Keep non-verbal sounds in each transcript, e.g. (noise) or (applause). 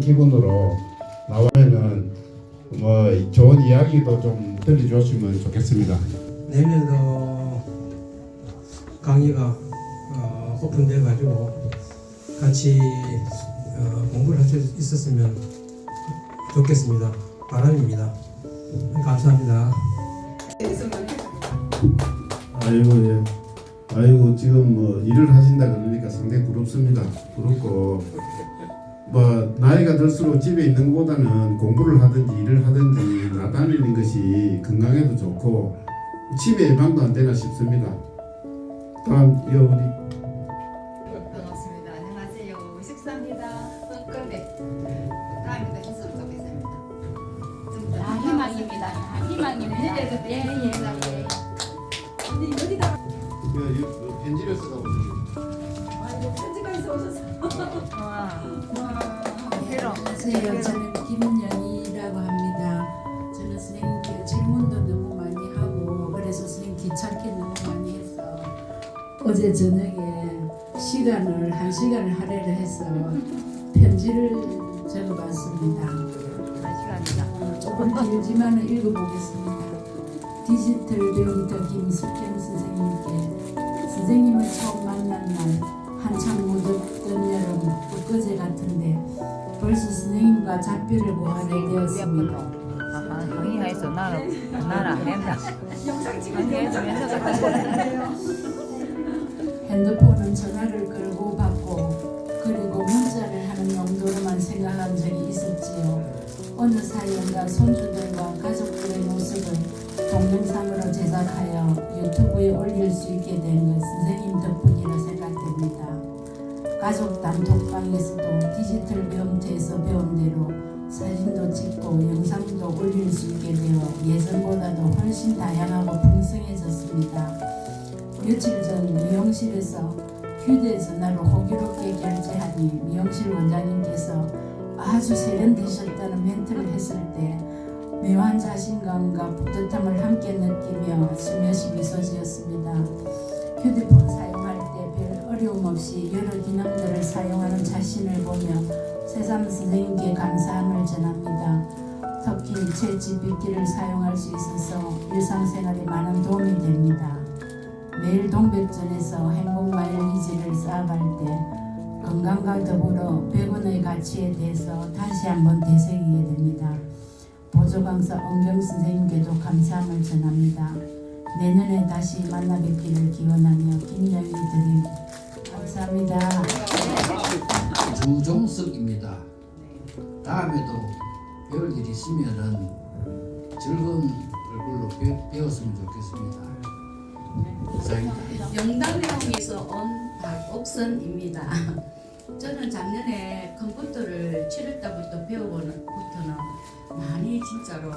기분으로 나오면은 뭐 좋은 이야기도 좀 들려줬으면 좋겠습니다. 내년도 강의가 어, 오픈돼 가지고 같이 어, 공부를 할 수 있었으면 좋겠습니다. 바람입니다. 감사합니다. 아이고 예. 아이고 지금 뭐 일을 하신다 그러니까 상당히 부럽습니다. 부럽고 뭐 나이가 들수록 집에 있는 것보다는 공부를 하든지 일을 하든지 나다니는 것이 건강에도 좋고 치매 예방도 안 되나 싶습니다. 다음 여 우리 반갑습니다. 안녕하세요. 식사입니다. 어, 근데 다음에도 했으면 좋겠습니다. 좀 더. 아, 희망입니다. 아, 희망입니다. 예, 예, 예. 어제 저녁에 시간을 한 시간을 할애를 해서 편지를 적어봤습니다. 어, 조금 길지만 읽어보겠습니다. 디지털 배움터 김숙현 선생님께 선생님을 처음 만난 날 한참 무덥던 여름 엊그제 같은데 벌써 선생님과 작별을 고하게 되었습니다. 나는 안 된다. 강의에서 맨날 같은 핸드폰은 전화를 걸고 받고 그리고 문자를 하는 용도로만 생각한 적이 있었지요. 어느 사이인가 손주들과 가족들의 모습을 동영상으로 제작하여 유튜브에 올릴 수 있게 된것 선생님 덕분이라 생각됩니다. 가족 단톡방에서도 디지털 배움터에서 배운 대로 사진도 찍고 영상도 올릴 수 있게 되어 예전보다도 훨씬 다양하고 풍성해졌습니다. 며칠 전 미용실에서 휴대전화로 호기롭게 결제하니 미용실 원장님께서 아주 세련되셨다는 멘트를 했을 때 묘한 자신감과 뿌듯함을 함께 느끼며 스며시 미소 지었습니다. 휴대폰 사용할 때 별 어려움 없이 여러 기능들을 사용하는 자신을 보며 새삼 선생님께 감사함을 전합니다. 특히 제 GPT를 사용할 수 있어서 일상생활에 많은. 매일 동백전에서 행복 마일리지를 쌓아갈 때 건강과 더불어 100원의 가치에 대해서 다시 한번 되새기게 됩니다. 보조 강사 은경 선생님께도 감사함을 전합니다. 내년에 다시 만나 뵙기를 기원하며 김영희 드림 감사합니다. 주종석입니다. 다음에도 배울 일 있으면은 즐거운 얼굴로 배, 배웠으면 좋겠습니다. 감사합니다. 영남대학에서 온 박옥선입니다. (laughs) 저는 작년에 컴퓨터를 7월 달부터 배워보고부터는 많이 진짜로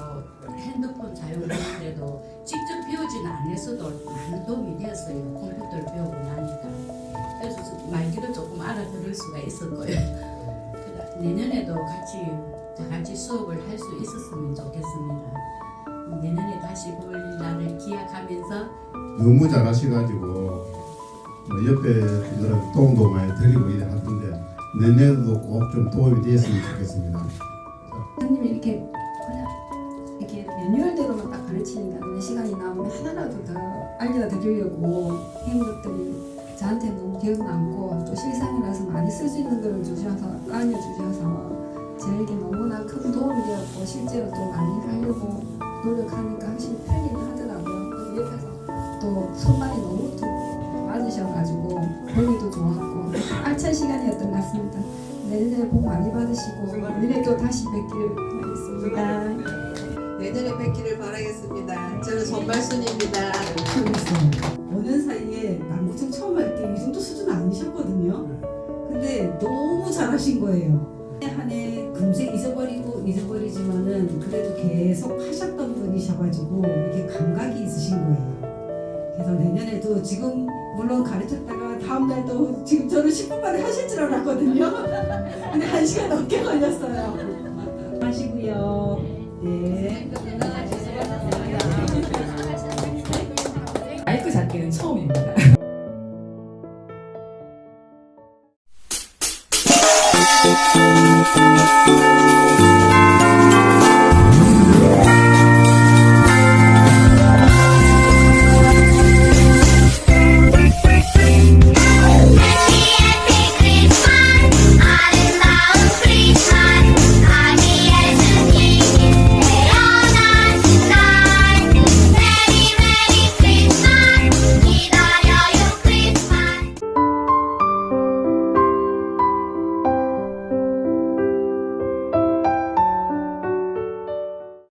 핸드폰 사용을 하는데도 직접 배우지는 않았어도 많은 도움이 되었어요. 컴퓨터를 배우고 나니까. 그래서 말귀도 조금 알아들을 수가 있었고요. (laughs) 내년에도 같이 다 같이 수업을 할 수 있었으면 좋겠습니다. 내년에 다시 볼 날을 기약하면서 너무 잘하셔가지고 뭐 옆에 분들은 도움도 많이 드리고 이래 하던데 내년에도 꼭 좀 도움이 되었으면 좋겠습니다. 선생님이 이렇게 그냥 이렇게 매뉴얼대로만 딱 가르치니까 내 시간이 나오면 하나라도 더 알려드리려고 한 것들이 저한테 너무 기억 남고 또 실생활에서 많이 쓸 수 있는 거를 주셔서 알려주셔서 저에게 너무나 큰 도움이 되었고 실제로 또 많이 하려고 노력하니까 확실히 편리는 하더라고요. 옆에서 또 손발이 너무 또 맞으셔가지고 보기도 좋았고 알찬 시간이었던 것 같습니다. 내년에 복 많이 받으시고 내년에 또 다시 뵙기를 바라겠습니다. 내년에 뵙기를 바라겠습니다. 저는 전발순입니다. 오는 사이에 남구청 처음 할 때 이 정도 수준 아니셨거든요. 근데 너무 잘하신 거예요. 한 해 금세 잊어버리고 잊어버리지만은 그래도 계속 하셨던 분이셔가지고 이게 감각이 있으신 거예요. 그래서 내년에도 지금 물론 가르쳤다가 다음 달도 지금 저는 10분 만에 하실 줄 알았거든요. (laughs) 근데 한 시간 넘게 걸렸어요. 하시고요. 네. 마이크 잡기는 처음입니다. (laughs)